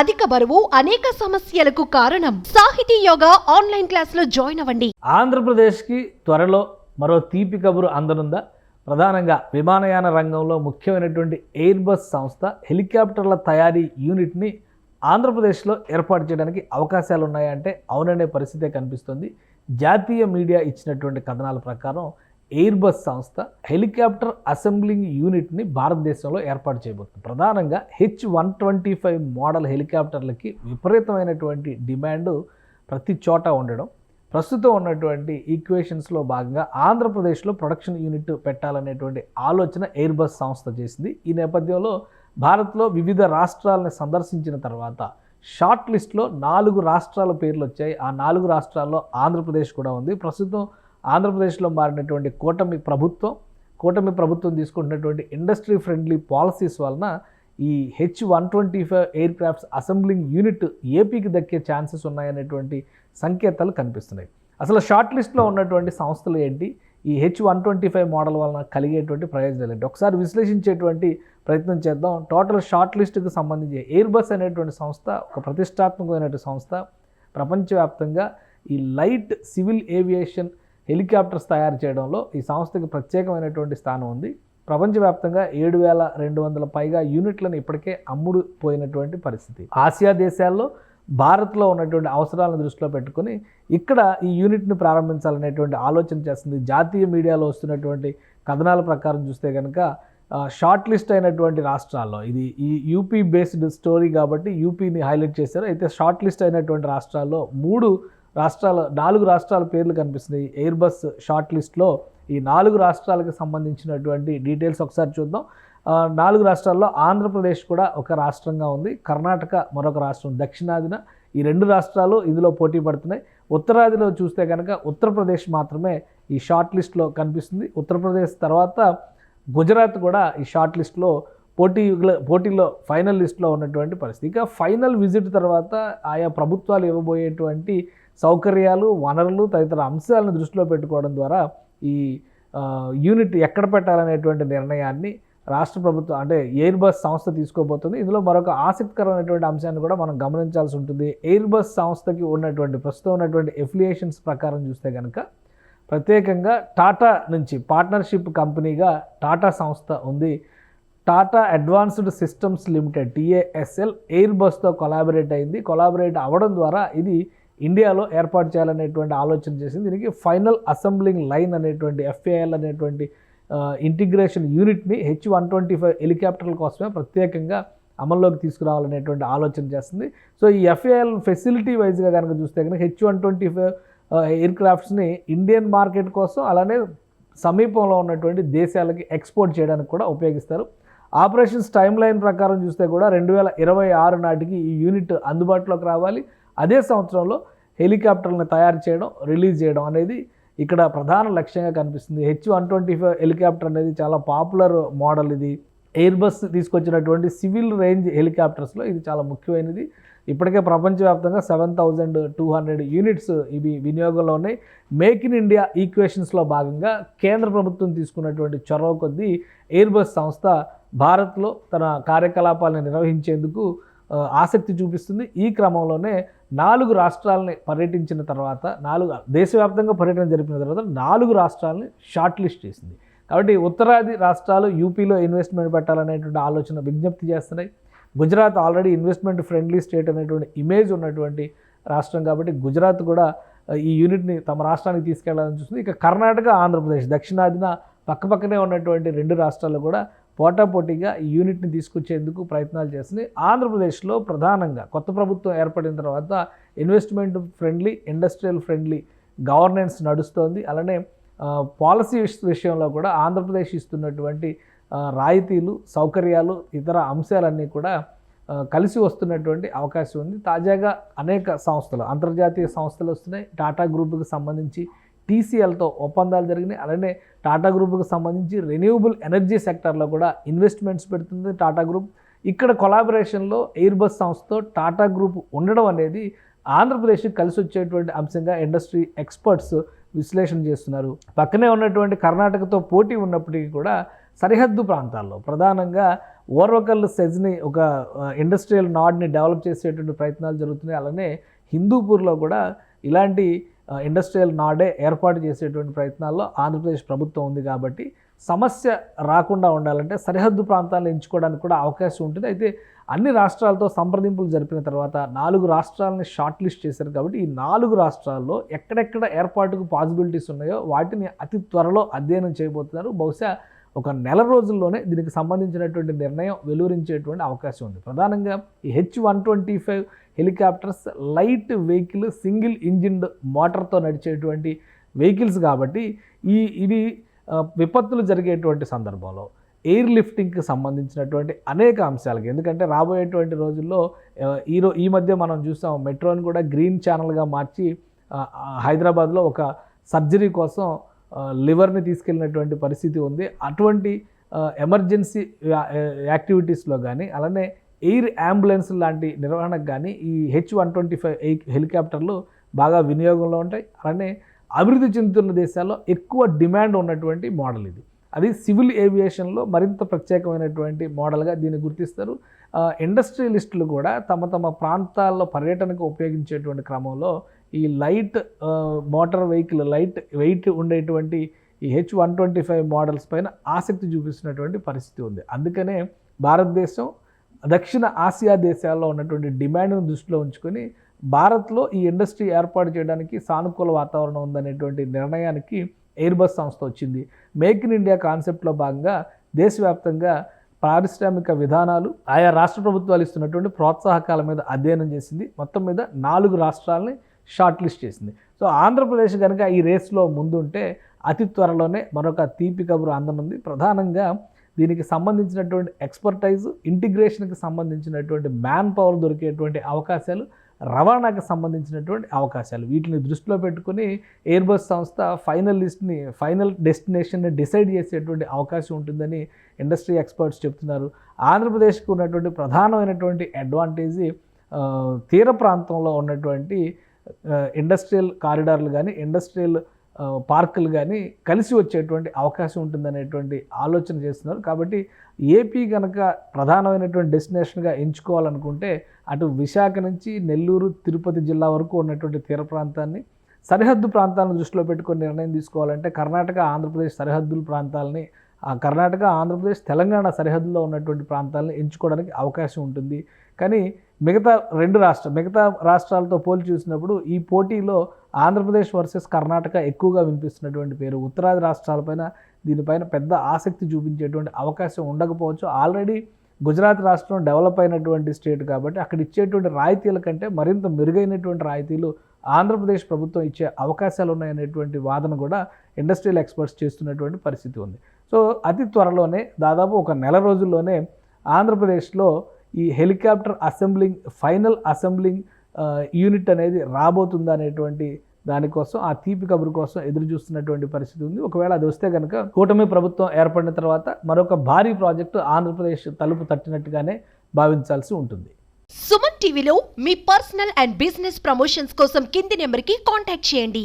అధిక బరువు అనేక సమస్యలకు కారణం. సాహితీ యోగా ఆన్లైన్ క్లాసులో జాయిన్ అవ్వండి. ఆంధ్రప్రదేశ్కి త్వరలో మరో తీపి కబురు అందనుందా? ప్రధానంగా విమానయాన రంగంలో ముఖ్యమైనటువంటి ఎయిర్ బస్ సంస్థ హెలికాప్టర్ల తయారీ యూనిట్ని ఆంధ్రప్రదేశ్లో ఏర్పాటు చేయడానికి అవకాశాలు ఉన్నాయంటే అవుననే పరిస్థితే కనిపిస్తుంది. జాతీయ మీడియా ఇచ్చినటువంటి కథనాల ప్రకారం ఎయిర్ బస్ సంస్థ హెలికాప్టర్ అసెంబ్లింగ్ యూనిట్ని భారతదేశంలో ఏర్పాటు చేయబోతుంది. ప్రధానంగా H one twenty five model హెలికాప్టర్లకి విపరీతమైనటువంటి డిమాండ్ ప్రతి చోట ఉండడం ప్రస్తుతం ఉన్నటువంటి ఈక్వేషన్స్లో భాగంగా ఆంధ్రప్రదేశ్లో ప్రొడక్షన్ యూనిట్ పెట్టాలనేటువంటి ఆలోచన ఎయిర్ బస్ సంస్థ చేసింది. ఈ నేపథ్యంలో భారత్లో వివిధ రాష్ట్రాలను సందర్శించిన తర్వాత షార్ట్ లిస్ట్లో నాలుగు రాష్ట్రాల పేర్లు వచ్చాయి. ఆ నాలుగు రాష్ట్రాల్లో ఆంధ్రప్రదేశ్ కూడా ఉంది. ప్రస్తుతం ఆంధ్రప్రదేశ్లో మారినటువంటి కూటమి ప్రభుత్వం కూటమి ప్రభుత్వం తీసుకుంటున్నటువంటి ఇండస్ట్రీ ఫ్రెండ్లీ పాలసీస్ వలన ఈ H one twenty five aircrafts assembling unit ఏపీకి దక్కే ఛాన్సెస్ ఉన్నాయనేటువంటి సంకేతాలు కనిపిస్తున్నాయి. అసలు షార్ట్ లిస్ట్లో ఉన్నటువంటి సంస్థలు ఏంటి? ఈ H one twenty five model వలన కలిగేటువంటి ప్రయోజనాలు ఏంటి? ఒకసారి విశ్లేషించేటువంటి ప్రయత్నం చేద్దాం. టోటల్ షార్ట్ లిస్ట్కి సంబంధించి ఎయిర్ బస్ అనేటువంటి సంస్థ ఒక ప్రతిష్టాత్మకమైనటువంటి సంస్థ ప్రపంచవ్యాప్తంగా ఈ లైట్ సివిల్ ఏవియేషన్ హెలికాప్టర్స్ తయారు చేయడంలో ఈ సంస్థకి ప్రత్యేకమైనటువంటి స్థానం ఉంది. ప్రపంచవ్యాప్తంగా ఏడు వేల రెండు వందల పైగా యూనిట్లను ఇప్పటికే అమ్ముడు పోయినటువంటి పరిస్థితి. ఆసియా దేశాల్లో భారత్లో ఉన్నటువంటి అవసరాలను దృష్టిలో పెట్టుకొని ఇక్కడ ఈ యూనిట్ని ప్రారంభించాలనేటువంటి ఆలోచన చేస్తుంది. జాతీయ మీడియాలో వస్తున్నటువంటి కథనాల ప్రకారం చూస్తే కనుక షార్ట్ లిస్ట్ అయినటువంటి రాష్ట్రాల్లో ఇది ఈ యూపీ బేస్డ్ స్టోరీ కాబట్టి యూపీని హైలైట్ చేశారు. అయితే షార్ట్ లిస్ట్ అయినటువంటి రాష్ట్రాల్లో మూడు రాష్ట్రాల నాలుగు రాష్ట్రాల పేర్లు కనిపిస్తున్నాయి. ఎయిర్ బస్ షార్ట్ లిస్ట్లో ఈ నాలుగు రాష్ట్రాలకు సంబంధించినటువంటి డీటెయిల్స్ ఒకసారి చూద్దాం. నాలుగు రాష్ట్రాల్లో ఆంధ్రప్రదేశ్ కూడా ఒక రాష్ట్రంగా ఉంది. కర్ణాటక మరొక రాష్ట్రం దక్షిణాదిన ఈ రెండు రాష్ట్రాలు ఇందులో పోటీ పడుతున్నాయి. ఉత్తరాదిలో చూస్తే కనుక ఉత్తరప్రదేశ్ మాత్రమే ఈ షార్ట్ లిస్ట్లో కనిపిస్తుంది. ఉత్తరప్రదేశ్ తర్వాత గుజరాత్ కూడా ఈ షార్ట్ లిస్ట్లో పోటీ పోటీలో ఫైనల్ లిస్ట్లో ఉన్నటువంటి పరిస్థితి. ఇక ఫైనల్ విజిట్ తర్వాత ఆయా ప్రభుత్వాలు ఇవ్వబోయేటువంటి సౌకర్యాలు వనరులు తదితర అంశాలను దృష్టిలో పెట్టుకోవడం ద్వారా ఈ యూనిట్ ఎక్కడ పెట్టాలనేటువంటి నిర్ణయాన్ని రాష్ట్ర ప్రభుత్వం అంటే ఎయిర్ బస్ సంస్థ తీసుకోబోతుంది. ఇందులో మరొక ఆసక్తికరమైనటువంటి అంశాన్ని కూడా మనం గమనించాల్సి ఉంటుంది. ఎయిర్ బస్ సంస్థకి ఉన్నటువంటి ప్రస్తుతం ఉన్నటువంటి ఎఫిలియేషన్స్ ప్రకారం చూస్తే కనుక ప్రత్యేకంగా టాటా నుంచి పార్ట్నర్షిప్ కంపెనీగా టాటా సంస్థ ఉంది. Tata advanced systems limited TASL air బస్తో కొలాబరేట్ అయింది. కొలాబరేట్ అవ్వడం ద్వారా ఇది ఇండియాలో ఏర్పాటు చేయాలనేటువంటి ఆలోచన చేసింది. దీనికి ఫైనల్ అసెంబ్లింగ్ లైన్ అనేటువంటి ఎఫ్ఏఎల్ అనేటువంటి ఇంటిగ్రేషన్ యూనిట్ని హెచ్ వన్ ట్వంటీ ఫైవ్ హెలికాప్టర్ల కోసమే ప్రత్యేకంగా అమల్లోకి తీసుకురావాలనేటువంటి ఆలోచన చేస్తుంది. సో ఈ ఎఫ్ఏఎల్ ఫెసిలిటీ వైజ్గా కనుక చూస్తే కనుక హెచ్ వన్ ట్వంటీ ఫైవ్ ఎయిర్ క్రాఫ్ట్స్ని ఇండియన్ మార్కెట్ కోసం అలానే సమీపంలో ఉన్నటువంటి దేశాలకి ఎక్స్పోర్ట్ చేయడానికి కూడా ఉపయోగిస్తారు. ఆపరేషన్స్ టైం లైన్ ప్రకారం చూస్తే కూడా రెండు వేల ఇరవై ఆరు నాటికి ఈ యూనిట్ అందుబాటులోకి రావాలి. అదే సంవత్సరంలో హెలికాప్టర్లను తయారు చేయడం రిలీజ్ చేయడం అనేది ఇక్కడ ప్రధాన లక్ష్యంగా కనిపిస్తుంది. H one twenty five helicopter అనేది చాలా పాపులర్ మోడల్ ఇది. ఎయిర్ బస్ తీసుకొచ్చినటువంటి సివిల్ రేంజ్ హెలికాప్టర్స్లో ఇది చాలా ముఖ్యమైనది. ఇప్పటికే ప్రపంచవ్యాప్తంగా seven thousand two hundred units ఇవి వినియోగంలో ఉన్నాయి. మేక్ ఇన్ ఇండియా ఈక్వేషన్స్లో భాగంగా కేంద్ర ప్రభుత్వం తీసుకున్నటువంటి చొరవ కొద్దీ ఎయిర్ బస్ సంస్థ భారత్లో తన కార్యకలాపాలను నిర్వహించేందుకు ఆసక్తి చూపిస్తుంది. ఈ క్రమంలోనే నాలుగు రాష్ట్రాలని పర్యటించిన తర్వాత నాలుగు దేశవ్యాప్తంగా పర్యటన జరిపిన తర్వాత నాలుగు రాష్ట్రాలని షార్ట్ లిస్ట్ చేసింది. కాబట్టి ఉత్తరాది రాష్ట్రాలు యూపీలో ఇన్వెస్ట్మెంట్ పెట్టాలనేటువంటి ఆలోచన విజ్ఞప్తి చేస్తున్నాయి. Gujarat already investment friendly state అనేటువంటి ఇమేజ్ ఉన్నటువంటి రాష్ట్రం కాబట్టి గుజరాత్ కూడా ఈ యూనిట్ని తమ రాష్ట్రానికి తీసుకెళ్ళాలని చూస్తుంది. ఇక కర్ణాటక ఆంధ్రప్రదేశ్ దక్షిణాదిన పక్కపక్కనే ఉన్నటువంటి రెండు రాష్ట్రాలు కూడా పోటాపోటీగా ఈ యూనిట్ని తీసుకొచ్చేందుకు ప్రయత్నాలు చేస్తున్నాయి ఆంధ్రప్రదేశ్లో ప్రధానంగా కొత్త ప్రభుత్వం ఏర్పడిన తర్వాత investment friendly industrial friendly governance నడుస్తోంది. అలానే పాలసీ విషయంలో కూడా ఆంధ్రప్రదేశ్ ఇస్తున్నటువంటి రాయితీలు సౌకర్యాలు ఇతర అంశాలన్నీ కూడా కలిసి వస్తున్నటువంటి అవకాశం ఉంది. తాజాగా అనేక సంస్థలు అంతర్జాతీయ సంస్థలు వస్తున్నాయి. టాటా గ్రూప్కి సంబంధించి టీసీఎల్తో ఒప్పందాలు జరిగినాయి. అలానే టాటా గ్రూప్కి సంబంధించి రెన్యూబుల్ ఎనర్జీ సెక్టర్లో కూడా ఇన్వెస్ట్మెంట్స్ పెడుతుంది టాటా గ్రూప్. ఇక్కడ కొలాబరేషన్లో ఎయిర్ బస్ సంస్థతో టాటా గ్రూప్ ఉండడం అనేది ఆంధ్రప్రదేశ్కి కలిసి వచ్చేటువంటి అంశంగా ఇండస్ట్రీ ఎక్స్పర్ట్స్ విశ్లేషణ చేస్తున్నారు. పక్కనే ఉన్నటువంటి కర్ణాటకతో పోటీ ఉన్నప్పటికీ కూడా సరిహద్దు ప్రాంతాల్లో ప్రధానంగా ఓర్వకల్ సెజ్ని ఒక ఇండస్ట్రియల్ నాడ్ని డెవలప్ చేసేటువంటి ప్రయత్నాలు జరుగుతున్నాయి. అలానే హిందూపూర్లో కూడా ఇలాంటి ఇండస్ట్రియల్ నాడే ఏర్పాటు చేసేటువంటి ప్రయత్నాల్లో ఆంధ్రప్రదేశ్ ప్రభుత్వం ఉంది కాబట్టి సమస్య రాకుండా ఉండాలంటే సరిహద్దు ప్రాంతాలను ఎంచుకోవడానికి కూడా అవకాశం ఉంటుంది. అయితే అన్ని రాష్ట్రాలతో సంప్రదింపులు జరిపిన తర్వాత నాలుగు రాష్ట్రాలని షార్ట్ లిస్ట్ చేశారు కాబట్టి ఈ నాలుగు రాష్ట్రాల్లో ఎక్కడెక్కడ ఏర్పాటుకు పాసిబిలిటీస్ ఉన్నాయో వాటిని అతి త్వరలో అధ్యయనం చేయబోతున్నారు. బహుశా ఒక నెల రోజుల్లోనే దీనికి సంబంధించినటువంటి నిర్ణయం వెలువరించేటువంటి అవకాశం ఉంది. ప్రధానంగా ఈ H one twenty five helicopters light vehicle single engine మోటార్తో నడిచేటువంటి వెహికల్స్ కాబట్టి ఈ ఇవి విపత్తులు జరిగేటువంటి సందర్భంలో ఎయిర్ లిఫ్టింగ్కి సంబంధించినటువంటి అనేక అంశాలకి ఎందుకంటే రాబోయేటువంటి రోజుల్లో ఈరో ఈ మధ్య మనం చూసాం మెట్రోని కూడా గ్రీన్ ఛానల్గా మార్చి హైదరాబాద్లో ఒక సర్జరీ కోసం లివర్ని తీసుకెళ్ళినటువంటి పరిస్థితి ఉంది. అటువంటి ఎమర్జెన్సీ యాక్టివిటీస్లో కానీ అలానే ఎయిర్ అంబులెన్స్ లాంటి నిర్వహణకు కానీ ఈ హెచ్ వన్ ట్వంటీ ఫైవ్ హెలికాప్టర్లు బాగా వినియోగంలో ఉంటాయి. అలానే అభివృద్ధి చెందుతున్న దేశాల్లో ఎక్కువ డిమాండ్ ఉన్నటువంటి మోడల్ ఇది. అది సివిల్ ఏవియేషన్లో మరింత ప్రత్యేకమైనటువంటి మోడల్గా దీన్ని గుర్తిస్తారు. ఇండస్ట్రియలిస్టులు కూడా తమ తమ ప్రాంతాల్లో పర్యటనకు ఉపయోగించేటువంటి క్రమంలో ఈ light motor vehicle light weight ఉండేటువంటి ఈ H one twenty five models పైన ఆసక్తి చూపిస్తున్నటువంటి పరిస్థితి ఉంది. అందుకనే భారతదేశం దక్షిణ ఆసియా దేశాల్లో ఉన్నటువంటి డిమాండ్ను దృష్టిలో ఉంచుకొని భారత్లో ఈ ఇండస్ట్రీ ఏర్పాటు చేయడానికి సానుకూల వాతావరణం ఉందనేటువంటి నిర్ణయానికి ఎయిర్బస్ సంస్థ వచ్చింది. మేక్ ఇన్ ఇండియా కాన్సెప్ట్లో భాగంగా దేశవ్యాప్తంగా పారిశ్రామిక విధానాలు ఆయా రాష్ట్ర ప్రభుత్వాలు ఇస్తున్నటువంటి ప్రోత్సాహకాల మీద అధ్యయనం చేసింది. మొత్తం మీద నాలుగు రాష్ట్రాలని షార్ట్ లిస్ట్ చేసింది. సో ఆంధ్రప్రదేశ్ కనుక ఈ రేస్లో ముందుంటే అతి త్వరలోనే మరొక తీపి కబురు అందనుంది. ప్రధానంగా దీనికి సంబంధించినటువంటి ఎక్స్పర్టైజ్ ఇంటిగ్రేషన్కి సంబంధించినటువంటి మ్యాన్ పవర్ దొరికేటువంటి అవకాశాలు రవాణాకి సంబంధించినటువంటి అవకాశాలు. వీటిని దృష్టిలో పెట్టుకుని ఎయిర్బస్ సంస్థ ఫైనల్ లిస్ట్ని ఫైనల్ డెస్టినేషన్ని డిసైడ్ చేసేటువంటి అవకాశం ఉంటుందని ఇండస్ట్రీ ఎక్స్పర్ట్స్ చెప్తున్నారు. ఆంధ్రప్రదేశ్కి ఉన్నటువంటి ప్రధానమైనటువంటి అడ్వాంటేజ్ తీర ప్రాంతంలో ఉన్నటువంటి ఇండస్ట్రియల్ కారిడార్లు కానీ ఇండస్ట్రియల్ పార్కులు కానీ కలిసి వచ్చేటువంటి అవకాశం ఉంటుందనేటువంటి ఆలోచన చేస్తున్నారు. కాబట్టి ఏపీ కనుక ప్రధానమైనటువంటి డెస్టినేషన్గా ఎంచుకోవాలనుకుంటే అటు విశాఖ నుంచి నెల్లూరు తిరుపతి జిల్లా వరకు ఉన్నటువంటి తీర ప్రాంతాన్ని సరిహద్దు ప్రాంతాలను దృష్టిలో పెట్టుకొని నిర్ణయం తీసుకోవాలంటే కర్ణాటక ఆంధ్రప్రదేశ్ సరిహద్దుల ప్రాంతాలని కర్ణాటక ఆంధ్రప్రదేశ్ తెలంగాణ సరిహద్దులో ఉన్నటువంటి ప్రాంతాలను ఎంచుకోవడానికి అవకాశం ఉంటుంది. కానీ మిగతా రెండు రాష్ట్ర మిగతా రాష్ట్రాలతో పోల్చి చూసినప్పుడు ఈ పోటీలో ఆంధ్రప్రదేశ్ వర్సెస్ కర్ణాటక ఎక్కువగా వినిపిస్తున్నటువంటి పేరు. ఉత్తరాది రాష్ట్రాలపైన దీనిపైన పెద్ద ఆసక్తి చూపించేటువంటి అవకాశం ఉండకపోవచ్చు. ఆల్రెడీ గుజరాత్ రాష్ట్రం డెవలప్ అయినటువంటి స్టేట్ కాబట్టి అక్కడ ఇచ్చేటువంటి రాయితీల కంటే మరింత మెరుగైనటువంటి రాయితీలు ఆంధ్రప్రదేశ్ ప్రభుత్వం ఇచ్చే అవకాశాలు ఉన్నాయనేటువంటి వాదన కూడా ఇండస్ట్రియల్ ఎక్స్పర్ట్స్ చేస్తున్నటువంటి పరిస్థితి ఉంది. సో అతి త్వరలోనే దాదాపు ఒక నెల రోజుల్లోనే ఆంధ్రప్రదేశ్లో ఈ helicopter assembling final assembling unit అనేది రాబోతుందా అనేటువంటి దానికోసం ఆ తీపి కబురు కోసం ఎదురు చూస్తున్నటువంటి పరిస్థితి ఉంది. ఒకవేళ అది వస్తే కనుక కూటమి ప్రభుత్వం ఏర్పడిన తర్వాత మరొక భారీ ప్రాజెక్టు ఆంధ్రప్రదేశ్ తలుపు తట్టినట్టుగానే భావించాల్సి ఉంటుంది. సుమన్ టీవీలో మీ పర్సనల్ అండ్ బిజినెస్ ప్రమోషన్స్ కోసం కింది నెంబర్కి కాంటాక్ట్ చేయండి.